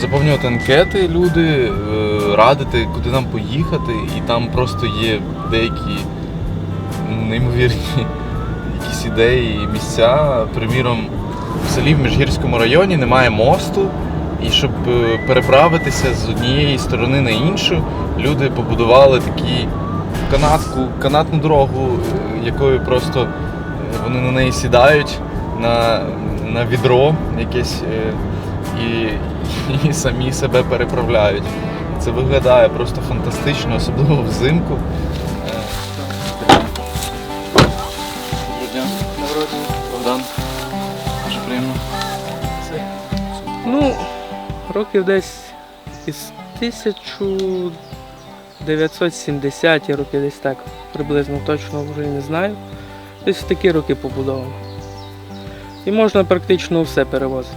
заповнювати анкети люди, е, радити, куди нам поїхати, і там просто є деякі неймовірні якісь ідеї місця. Приміром, в селі в Міжгірському районі немає мосту, і щоб е, переправитися з однієї сторони на іншу, люди побудували такі канатку, канатну дорогу, е, якою просто вони на неї сідають на, на відро якесь і, і самі себе переправляють. Це виглядає просто фантастично, особливо взимку. Богдан. Дуже приємно. Ну, років десь із 1970 роки десь так, приблизно точно вже не знаю. Десь в такі роки побудовано. І можна практично все перевозити.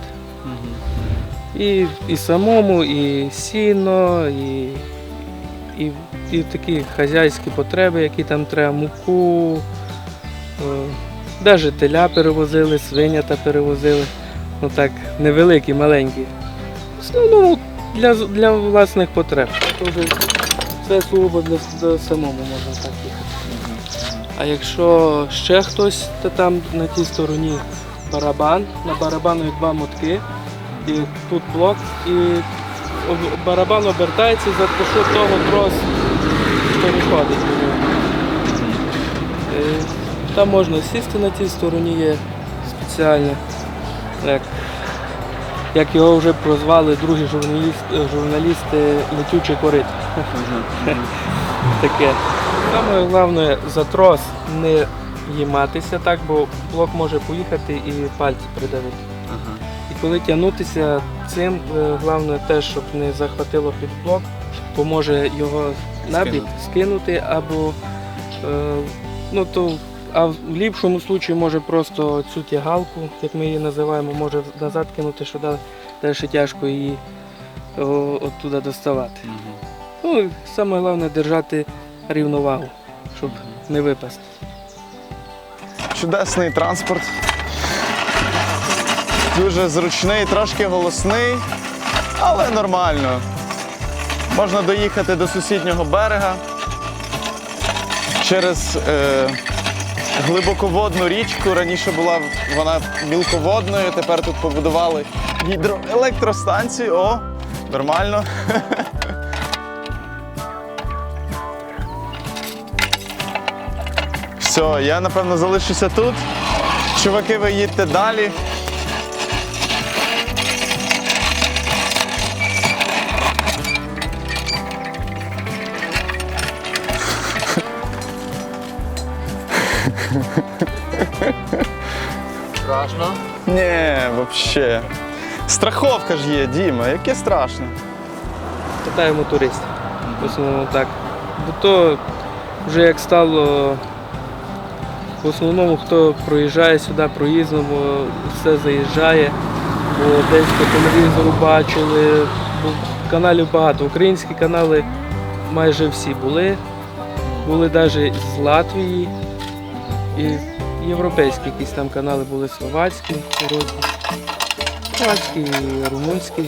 І, і самому, і сіно, і, і, і такі хазяйські потреби, які там треба, муку. Навіть теля перевозили, свинята перевозили. Ну так, невеликі, маленькі. В основному для, для власних потреб. Це це сугубо для, для самому можна так їхати. А якщо ще хтось, то там на тій стороні барабан, на барабану є два мотки, і тут блок, і барабан обертається, за що того трос переходить. Е, Там можна сісти на тій стороні, є спеціальне, як, як його вже прозвали другі журналісти, журналісти летючий корит. Таке. Саме головне за трос не їматися так, бо блок може поїхати і пальці придавити. Коли тягнутися цим, е, головне те, щоб не захватило під блок, бо може його набік Скинути. скинути або е, ну то. А в ліпшому випадку може просто цю тягалку, як ми її називаємо, може назад кинути, що далі, тяжко її оттуда доставати. Ну і саме головне держати рівновагу, щоб не випасти. Чудесний транспорт. Дуже зручний, трошки голосний, але нормально. Можна доїхати до сусіднього берега через е, глибоководну річку. Раніше була вона мілководною, тепер тут побудували гідроелектростанцію. О, нормально. Все, я напевно залишуся тут. Чуваки, ви їдьте далі. Страшно. Ні, взагалі. Страховка ж є, Діма, яке страшно. Питаємо туристів. В основному так. Бо то вже як стало, в основному хто проїжджає сюди проїздом, бо все заїжджає, бо десь по телевізору бачили, бо каналів багато. Українські канали майже всі були. Були навіть з Латвії і європейські якісь там канали були словацькі. Словацькі, румунські,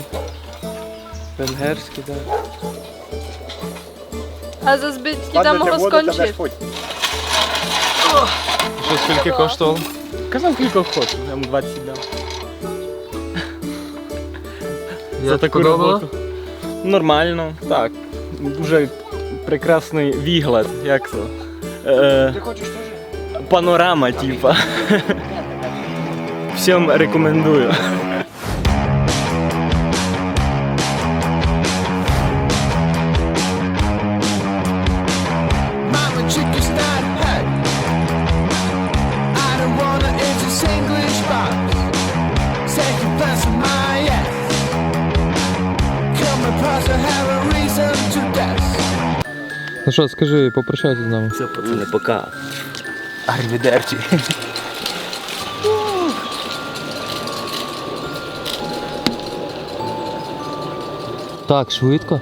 венгерські, так. А за збитки там його скончив. Що скільки коштувало? Казав кілька хочеш, я йому 20 дав. За таку роботу? Нормально, так. Дуже прекрасний вигляд, як це. Е, панорама, типа. Всім рекомендую. Ну що, скажи, попрощайся з нами. Все, пацани, пока. Арвідерчі. Так, швидко.